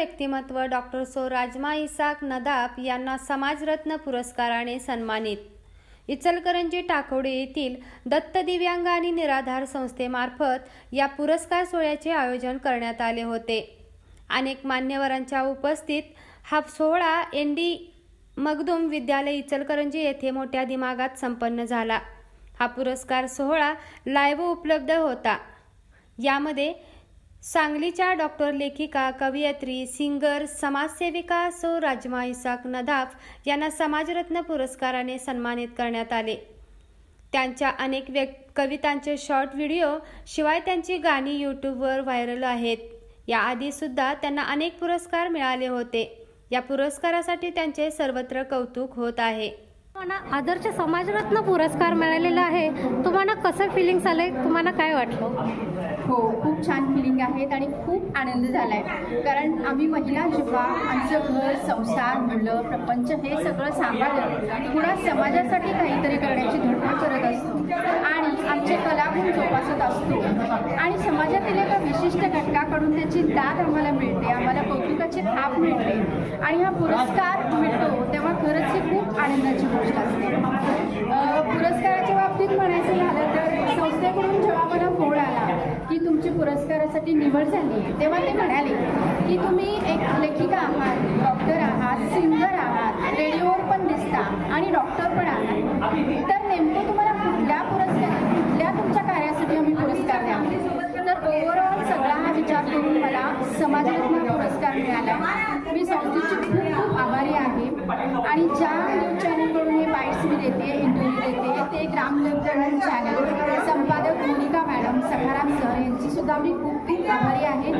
व्यक्तिमत्व डॉक्टर सो राजमा इसाक नदाफ यांना समाजरत्न पुरस्काराने सन्मानित. इचलकरंजी टाकोडे येथील दत्त दिव्यांग आणि निराधार संस्थेमार्फत या पुरस्कार सोहळ्याचे आयोजन करण्यात आले होते. अनेक मान्यवरांच्या उपस्थित हा सोहळा एन डी मगदुम विद्यालय इचलकरंजी येथे मोठ्या दिमागात संपन्न झाला. हा पुरस्कार सोहळा लाईव्ह उपलब्ध होता. यामध्ये सांगलीच्या डॉक्टर लेखिका कवयित्री सिंगर समाजसेविका सौ राजमा इसाक नदाफ यांना समाजरत्न पुरस्काराने सन्मानित करण्यात आले. त्यांच्या अनेक व्यक कवितांचे शॉर्ट व्हिडिओ शिवाय त्यांची गाणी यूट्यूबवर व्हायरल आहेत. याआधी सुद्धा त्यांना अनेक पुरस्कार मिळाले होते. या पुरस्कारासाठी त्यांचे सर्वत्र कौतुक होत आहे. तुम्हाला आदर्श समाजरत्न पुरस्कार मिळालेला आहे. तुम्हाला कसं फिलिंग्स आलंय? तुम्हाला काय वाटलं? हो खूप छान फिलिंग आहेत आणि खूप आनंद झाला आहे कारण आम्ही महिला जेव्हा आमचं घर संसार मुलं प्रपंच हे सगळं सांभाळलं पुन्हा समाजासाठी काहीतरी करण्याची धडपड करत असतो. आणि आमचे कलागुण जोपासत असतो. आणि समाजातील एका विशिष्ट घटकाकडून त्याची दाद आम्हाला मिळते आम्हाला कौतुकाची थाप मिळते. आणि हा पुरस्कार मिळतो तेव्हा खरंच ही खूप आनंदाची गोष्ट असते. पुरस्कार पुरस्काराच्या बाबतीत म्हणायचं झालं तर संस्थेकडून जेव्हा मला फोन आला की तुमची पुरस्कारासाठी निवड झाली तेव्हा ते म्हणाले की तुम्ही एक लेखिका आहात डॉक्टर आहात सिंगर आहात रेडिओवर पण दिसता आणि डॉक्टर पण आहात. तर नेमकं तुम्हाला कुठल्या पुरस्कार कुठल्या तुमच्या कार्यासाठी आम्ही पुरस्कार द्यावा तर ओव्हरऑल सगळा हा विचार करून मला समाजरत्न पुरस्कार मिळाला. मी संस्थेची खूप खूप आभारी आहे. आणि ज्या न्यूज चॅनलकडून हे बाईट्स मी देते इंटरव्ह्यू देते ते ग्रामदेव चॅनल सखाराम सर यांची सुद्धा मी खूप खूप आभारी आहे.